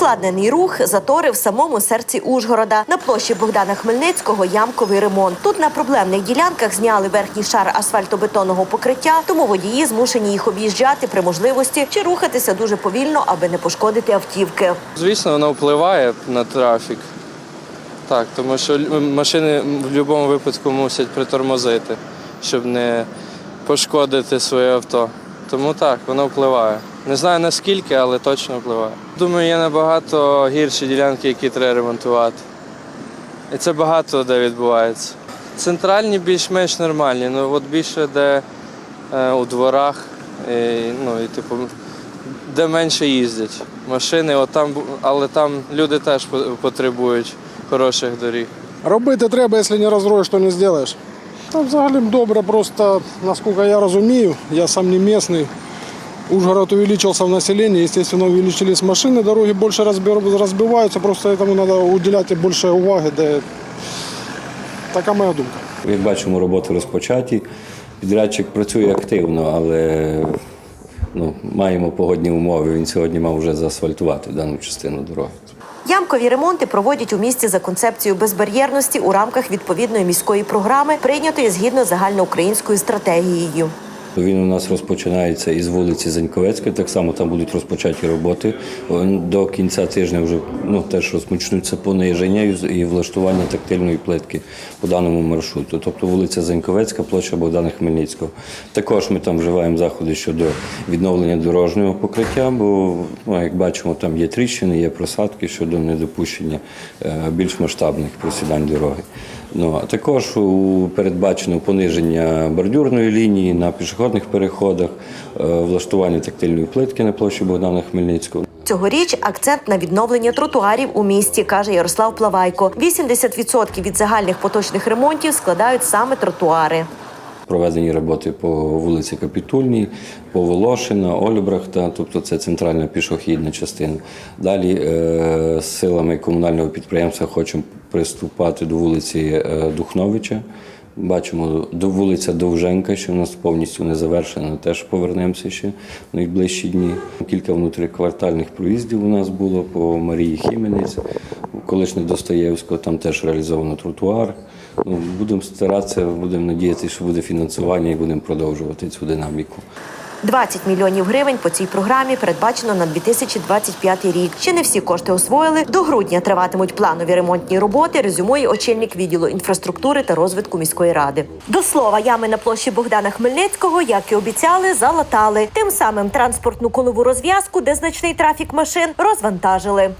Ускладнений рух, затори в самому серці Ужгорода. На площі Богдана Хмельницького ямковий ремонт. Тут на проблемних ділянках зняли верхній шар асфальтобетонного покриття, тому водії змушені їх об'їжджати при можливості чи рухатися дуже повільно, аби не пошкодити автівки. Звісно, воно впливає на трафік. Так, тому що машини в будь-якому випадку мусять притормозити, щоб не пошкодити своє авто. Тому так, воно впливає. Не знаю наскільки, але точно впливає. Думаю, є набагато гірші ділянки, які треба ремонтувати. І це багато де відбувається. Центральні більш-менш нормальні, ну от більше де е, у дворах, і, ну і типу, де менше їздять машини, от там, але там люди теж потребують хороших доріг. Робити треба, якщо не розроєш, то не зробиш. Та взагалі добре, просто наскільки я розумію, я сам не місний. Ужгород увеличился в населении, естественно, увеличились машины, дороги больше разбиваются, просто этому надо уделять больше уваги. Да. Така моя думка. Як бачимо, роботи розпочаті. Підрядчик працює активно, але ну, маємо погодні умови. Він сьогодні мав вже заасфальтувати дану частину дороги. Ямкові ремонти проводять у місті за концепцією безбар'єрності у рамках відповідної міської програми, прийнятої згідно загальноукраїнською стратегією. Він у нас розпочинається із вулиці Заньковецької. Так само там будуть розпочаті роботи. До кінця тижня вже ну, теж розпочнуться пониження і влаштування тактильної плитки по даному маршруту. Тобто вулиця Заньковецька, площа Богдана Хмельницького. Також ми там вживаємо заходи щодо відновлення дорожнього покриття, бо ну, як бачимо, там є тріщини, є просадки щодо недопущення е, більш масштабних просідань дороги. Ну, а також передбачено пониження бордюрної лінії на пішохідних переходах, е, влаштування тактильної плитки на площі Богдана Хмельницького. Цьогоріч акцент на відновлення тротуарів у місті, каже Ярослав Плавайко. 80% від загальних поточних ремонтів складають саме тротуари. Проведені роботи по вулиці Капітульній, по Волошина, Ольбрахта, тобто це центральна пішохідна частина. Далі е, з силами комунального підприємства хочемо приступати до вулиці е, Духновича. Бачимо до вулиця Довженка, що в нас повністю не завершена, теж повернемося ще в найближчі дні. Кілька внутріквартальних проїздів у нас було по Марії Хіменець, колишнє Достоєвського, там теж реалізовано тротуар. Ну, будемо старатися, будемо надіятися, що буде фінансування і будемо продовжувати цю динаміку. 20 мільйонів гривень по цій програмі передбачено на 2025 рік. Ще не всі кошти освоїли. До грудня триватимуть планові ремонтні роботи. Резюмує очільник відділу інфраструктури та розвитку міської ради. До слова, ями на площі Богдана Хмельницького, як і обіцяли, залатали. Тим самим транспортну колову розв'язку, де значний трафік машин, розвантажили.